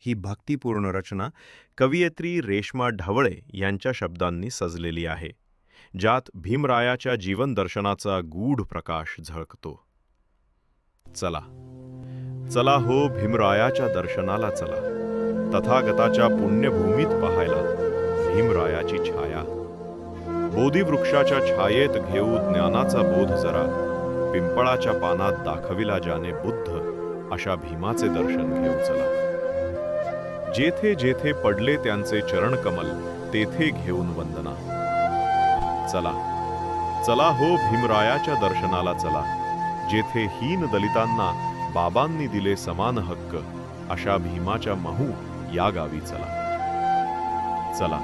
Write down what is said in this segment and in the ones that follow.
ही भक्तिपूर्ण रचना कवयित्री रेश्मा ढवळे यांच्या शब्दांनी सजलेली आहे ज्यात भीमरायाच्या जीवनदर्शनाचा गूढ प्रकाश झळकतो. चला. चला हो भीमरायाच्या दर्शनाला चला. तथागताच्या पुण्यभूमीत पाहायला भीमरायाची छाया. बोधीवृक्षाच्या छायेत घेऊ ज्ञानाचा बोध जरा. पिंपळाच्या पानात दाखविला ज्याने बुद्ध अशा भीमाचे दर्शन घेऊ चला. जेथे जेथे पडले त्यांचे चरणकमल तेथे घेऊन वंदना. चला. चला हो भीमरायाच्या दर्शनाला चला. जेथे हीन दलितांना बाबांनी दिले समान हक्क अशा भीमाच्या महू या गावी चला. चला.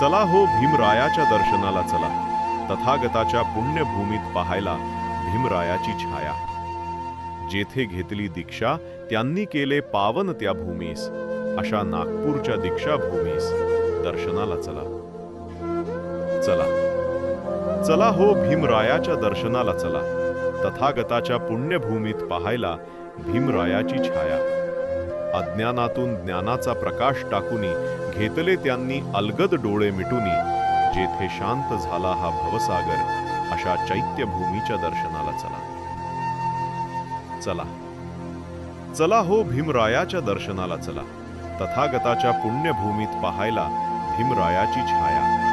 चला हो भीमरायाच्या दर्शनाला चला. तथागताच्या पुण्यभूमीत पाहायला भीमरायाची छाया. जेथे घेतली दीक्षा त्यांनी केले पावन त्या भूमीस. अशा नागपूरच्या दीक्षाभूमीस दर्शनाला चला. चला. चला हो भीमरायाच्या दर्शनाला चला. तथागताच्या पुण्यभूमीत पाहायला भीमरायाची छाया. अज्ञानातून ज्ञानाचा प्रकाश टाकुनी घेतले त्यांनी अलगद डोळे मिटुनी जेथे शांत झाला हा भवसागर अशा चैत्यभूमीच्या दर्शनाला चला. चला. चला हो भीमरायाच्या दर्शनाला चला. तथागताच्या पुण्यभूमीत पाहायला भीमरायाची छाया.